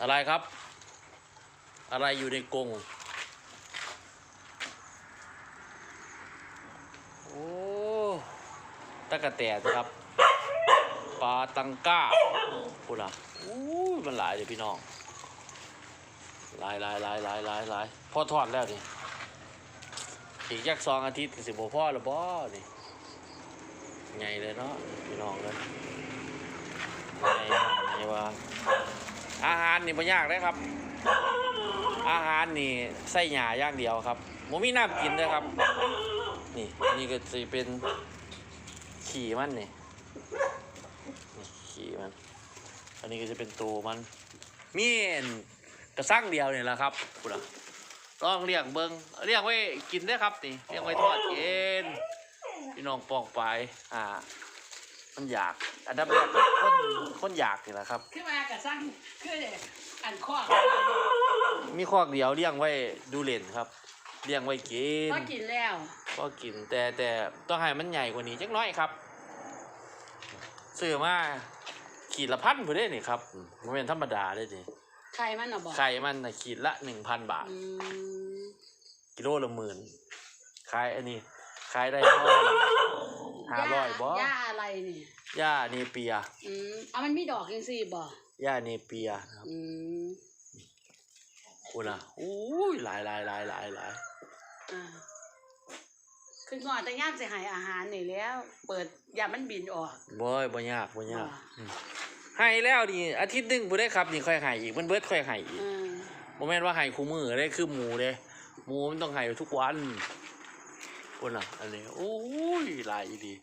อะไรครับ อะไรอยู่ในกรงโอ้ตะกะแตนครับปลาตังก้าพูดละอู้มันหลายเลยพี่น้องหลายหลายหลายหลายหลายหลายพ่อทอดแล้วนี่อีกยักสองอาทิตย์สิบพ่อแล้วบ่นี่ไงเลยเนาะพี่น้องเลยไงไงว่าาหารนี่ไม่ยากเลยครับ อาหารนี่ใส่หยาอย่างเดียวครับผมมีน้ำกินด้วยครับ นี่นี่ก็จะเป็นขี่มันนี่นี่ขี่มัน อันนี้ก็จะเป็นตัวมันมีนกระซังเดียวเนี่ยแหละครับกูละลองเลี้ยงเบิงเลี้ยงไว้กินได้ครับนี่เลี้ยงไว้ทอดกินพี่น้องปองไปอ่า มันอยาก อันดับแรกก็คนคนอยากนี่แหละครับ ขึ้นมากับสร้างคืออันข้อมีคอกเดียวเลี้ยงไว้ดูเล่นครับเลี้ยงไว้กินก็กินแล้ว ก็กินแต่แต่ต้องให้มันใหญ่กว่านี้จักหน้อยครับซื้อมาขีดละพันผู้ได้นี่ครับอืมมันเป็นธรรมดาเลยนี่ใครมันอะบอกไข่มันนะขีดละหนึ่งพันบาท อืมกิโลละหมื่นขายอันนี้ขายได้เท่า ห้าร้อยบ่ย่าอะไรนี่ย่าเนเปียอืมเอามันมีดอกยังสี่บ่ย่าเนเปียนะครับอืมคุณอะอู้ยหลายหลายหลายหลายหลายอ่าขึ้นก่อนแต่ย่ามสิใหายอาหารนี่แล้ว เปิดอย่ามันบินออก บ่ยบ่ยากบ่ยากว่าอืมให้แล้วนี่อาทิตย์หนึงบ่ได้ครับนี่ค่อยให้อีกมันเบิดค่อยให้อีกอืม บ่แม่นว่าให้คู่มือได้คือหมูเด้หมูมันต้องให้ทุกวัน คุณอะ อันนี้โอ้ยหลายดี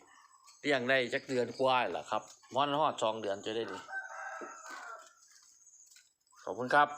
เลี้ยงได้จักเดือนกว่าแล้วครับวันหอดสองเดือนจะได้ดีขอบคุณครับ